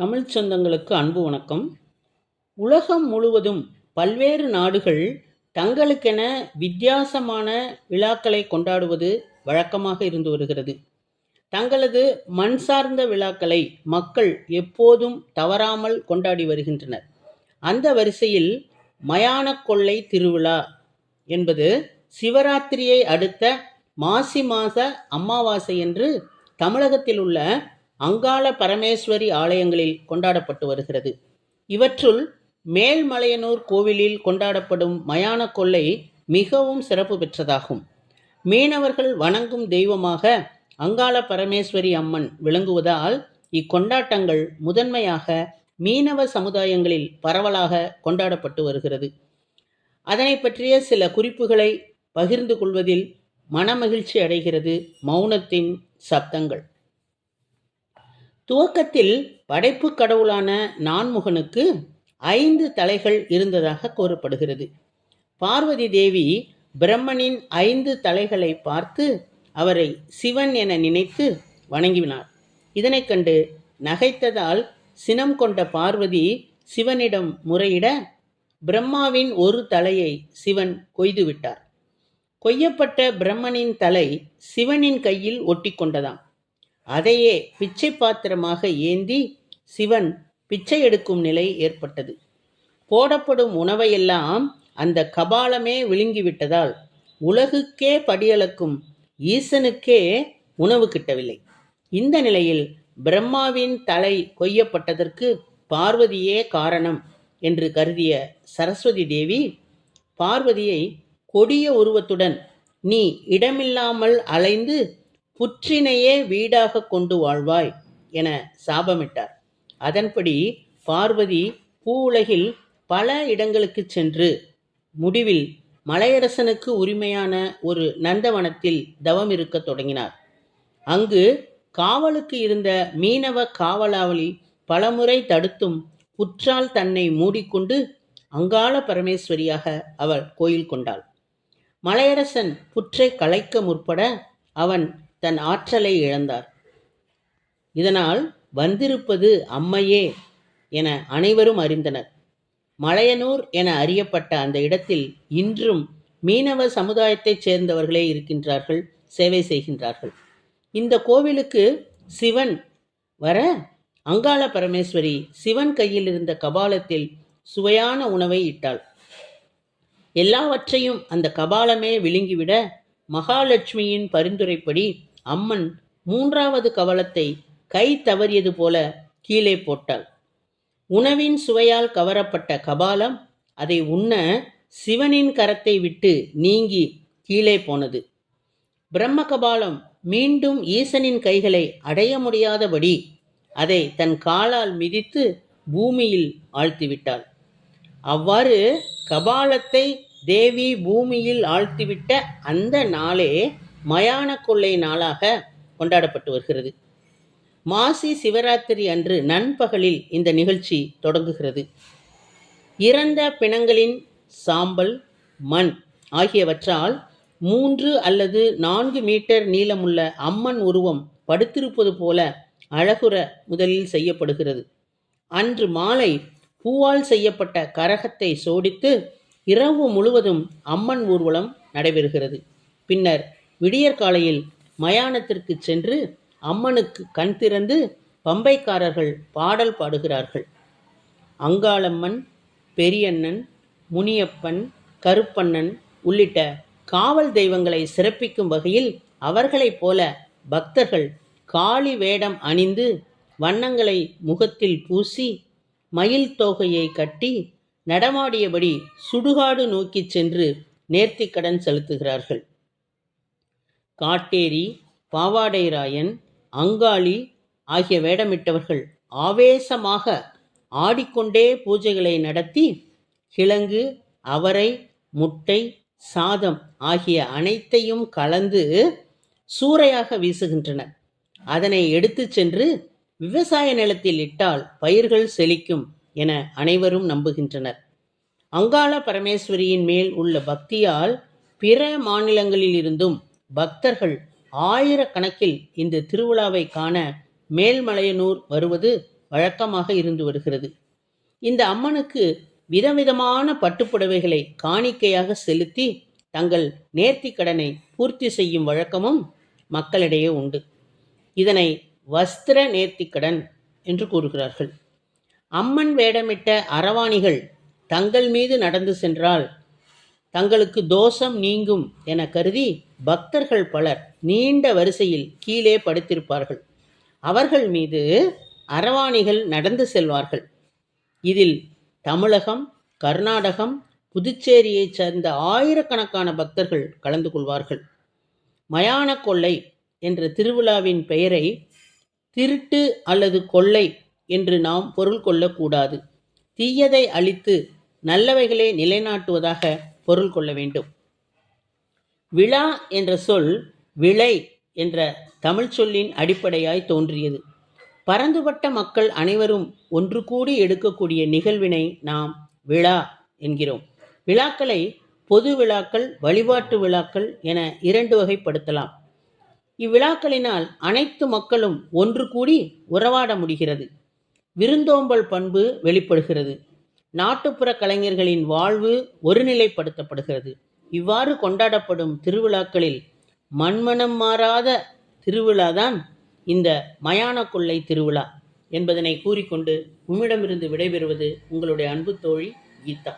தமிழ் சொந்தங்களுக்கு அன்பு வணக்கம். உலகம் முழுவதும் பல்வேறு நாடுகள் தங்களுக்கென வித்தியாசமான விழாக்களை கொண்டாடுவது வழக்கமாக இருந்து வருகிறது. தங்களது மண் சார்ந்த விழாக்களை மக்கள் எப்போதும் தவறாமல் கொண்டாடி வருகின்றனர். அந்த வரிசையில் மயான கொள்ளை திருவிழா என்பது சிவராத்திரியை அடுத்த மாசி மாத அமாவாசை என்று தமிழகத்தில் உள்ள அங்காள பரமேஸ்வரி ஆலயங்களில் கொண்டாடப்பட்டு வருகிறது. இவற்றுள் மேல்மலையனூர் கோவிலில் கொண்டாடப்படும் மயான கொள்ளை மிகவும் சிறப்பு பெற்றதாகும். மீனவர்கள் வணங்கும் தெய்வமாக அங்காள பரமேஸ்வரி அம்மன் விளங்குவதால் இக்கொண்டாட்டங்கள் முதன்மையாக மீனவ சமுதாயங்களில் பரவலாக கொண்டாடப்பட்டு வருகிறது. அதனை பற்றிய சில குறிப்புகளை பகிர்ந்து கொள்வதில் மனமகிழ்ச்சி அடைகிறது மௌனத்தின் சப்தங்கள். துவக்கத்தில் படைப்பு கடவுளான நான்முகனுக்கு ஐந்து தலைகள் இருந்ததாக கூறப்படுகிறது. பார்வதி தேவி பிரம்மனின் ஐந்து தலைகளை பார்த்து அவரை சிவன் என நினைத்து வணங்கினார் இதனைக் கண்டு நகைத்ததால் சினம் கொண்ட பார்வதி சிவனிடம் முறையிட பிரம்மாவின் ஒரு தலையை சிவன் கொய்துவிட்டார். கொய்யப்பட்ட பிரம்மனின் தலை சிவனின் கையில் ஒட்டி கொண்டதாம். அதையே பிச்சை பாத்திரமாக ஏந்தி சிவன் பிச்சை எடுக்கும் நிலை ஏற்பட்டது. போடப்படும் உணவையெல்லாம் அந்த கபாலமே விழுங்கிவிட்டதால் உலகுக்கே படியளக்கும் ஈசனுக்கே உணவு கிட்டவில்லை. இந்த நிலையில் பிரம்மாவின் தலை கொய்யப்பட்டதற்கு பார்வதியே காரணம் என்று கருதிய சரஸ்வதி தேவி பார்வதியை கொடிய உருவத்துடன் நீ இடமில்லாமல் அலைந்து புற்றினையே வீடாக கொண்டு வாழ்வாய் என சாபமிட்டார். அதன்படி பார்வதி பூவுலகில் பல இடங்களுக்கு சென்று முடிவில் மலையரசனுக்கு உரிமையான ஒரு நந்தவனத்தில் தவம் இருக்க தொடங்கினார். அங்கு காவலுக்கு இருந்த மீனவ காவலாவலி பலமுறை தடுத்தும் புற்றால் தன்னை மூடிக்கொண்டு அங்காள பரமேஸ்வரியாக அவள் கோயில் கொண்டாள். மலையரசன் புற்றை கலைக்க முற்பட அவன் தன் ஆற்றலை இழந்தார். இதனால் வந்திருப்பது அம்மையே என அனைவரும் அறிந்தனர். மலையனூர் என அறியப்பட்ட அந்த இடத்தில் இன்றும் மீனவ சமுதாயத்தைச் சேர்ந்தவர்களே இருக்கின்றார்கள் சேவை செய்கின்றார்கள். இந்த கோவிலுக்கு சிவன் வர அங்காள பரமேஸ்வரி சிவன் கையில் இருந்த கபாலத்தில் சுவையான உணவை இட்டாள். எல்லாவற்றையும் அந்த கபாலமே விழுங்கிவிட மகாலட்சுமியின் பரிந்துரைப்படி அம்மன் மூன்றாவது கவலத்தை கை தவறியது போல கீழே போட்டாள். உணவின் சுவையால் கவரப்பட்ட கபாலம் அதை உண்ண சிவனின் கரத்தை விட்டு நீங்கி கீழே போனது. பிரம்ம கபாலம் மீண்டும் ஈசனின் கைகளை அடைய முடியாதபடி அதை தன் காலால் மிதித்து பூமியில் ஆழ்த்திவிட்டாள். அவ்வாறு கபாலத்தை தேவி பூமியில் ஆழ்த்திவிட்ட அந்த நாளே மயான கொள்ளை நாளாக கொண்டாடப்பட்டு வருகிறது. மாசி சிவராத்திரி அன்று நண்பகலில் இந்த நிகழ்ச்சி தொடங்குகிறது. இறந்த பிணங்களின் சாம்பல் மண் ஆகியவற்றால் மூன்று அல்லது நான்கு மீட்டர் நீளமுள்ள அம்மன் உருவம் படுத்திருப்பது போல அழகுற முதலில் செய்யப்படுகிறது. அன்று மாலை பூவால் செய்யப்பட்ட கரகத்தை சோடித்து இரவு முழுவதும் அம்மன் ஊர்வலம் நடைபெறுகிறது. பின்னர் விடியற்காலையில் மயானத்திற்கு சென்று அம்மனுக்கு கண் திறந்து பம்பைக்காரர்கள் பாடல் பாடுகிறார்கள். அங்காளம்மன் பெரியண்ணன் முனியப்பன் கருப்பண்ணன் உள்ளிட்ட காவல் தெய்வங்களை சிறப்பிக்கும் வகையில் அவர்களைப் போல பக்தர்கள் காளி வேடம் அணிந்து வண்ணங்களை முகத்தில் பூசி மயில் தோகையை கட்டி நடமாடியபடி சுடுகாடு நோக்கிச் சென்று நேர்த்திக்கடன் செலுத்துகிறார்கள். காட்டேரி பாவாடைராயன் அங்காளி ஆகிய வேடமிட்டவர்கள் ஆவேசமாக ஆடிக்கொண்டே பூஜைகளை நடத்தி கிழங்கு அவரை முட்டை சாதம் ஆகிய அனைத்தையும் கலந்து சூறையாக வீசுகின்றனர். அதனை எடுத்துச் சென்று விவசாய நிலத்தில் இட்டால் பயிர்கள் செழிக்கும் என அனைவரும் நம்புகின்றனர். அங்காள பரமேஸ்வரியின் மேல் உள்ள பக்தியால் பிற மாநிலங்களில் இருந்தும் பக்தர்கள் ஆயிரக்கணக்கில் இந்த திருவிழாவை காண மேல்மலையனூர் வருவது வழக்கமாக இருந்து வருகிறது. இந்த அம்மனுக்கு விதவிதமான பட்டுப்புடவைகளை காணிக்கையாக செலுத்தி தங்கள் நேர்த்தி கடனை பூர்த்தி செய்யும் வழக்கமும் மக்களிடையே உண்டு. இதனை வஸ்திர நேர்த்திக்கடன் என்று கூறுகிறார்கள். அம்மன் வேடமிட்ட அரவாணிகள் தங்கள் மீது நடந்து சென்றால் தங்களுக்கு தோஷம் நீங்கும் என கருதி பக்தர்கள் பலர் நீண்ட வரிசையில் கீழே படுத்திருப்பார்கள். அவர்கள் மீது அரவாணிகள் நடந்து செல்வார்கள். இதில் தமிழகம் கர்நாடகம் புதுச்சேரியைச் சேர்ந்த ஆயிரக்கணக்கான பக்தர்கள் கலந்து கொள்வார்கள். மயான கொள்ளை என்ற திருவிழாவின் பெயரை திருட்டு அல்லது கொள்ளை என்று நாம் பொருள் கொள்ளக்கூடாது. தீயதை அழித்து நல்லவைகளை நிலைநாட்டுவதாக பொருள் கொள்ள வேண்டும். விழா என்ற சொல் விளை என்ற தமிழ் சொல்லின் அடிப்படையாய் தோன்றியது. பரந்துபட்ட மக்கள் அனைவரும் ஒன்று கூடி எடுக்கக்கூடிய நிகழ்வினை நாம் விழா என்கிறோம். விழாக்களை பொது விழாக்கள் வழிபாட்டு விழாக்கள் என இரண்டு வகைப்படுத்தலாம். இவ்விழாக்களினால் அனைத்து மக்களும் ஒன்று கூடி உறவாட முடிகிறது. விருந்தோம்பல் பண்பு வெளிப்படுகிறது. நாட்டுப்புற கலைஞர்களின் வாழ்வு ஒருநிலைப்படுத்தப்படுகிறது. இவ்வாறு கொண்டாடப்படும் திருவிழாக்களில் மண்மனம் மாறாத திருவிழாதான் இந்த மயான கொள்ளை திருவிழா என்பதனை கூறிக்கொண்டு உம்மிடமிருந்து விடைபெறுவது உங்களுடைய அன்பு தோழி கீதா.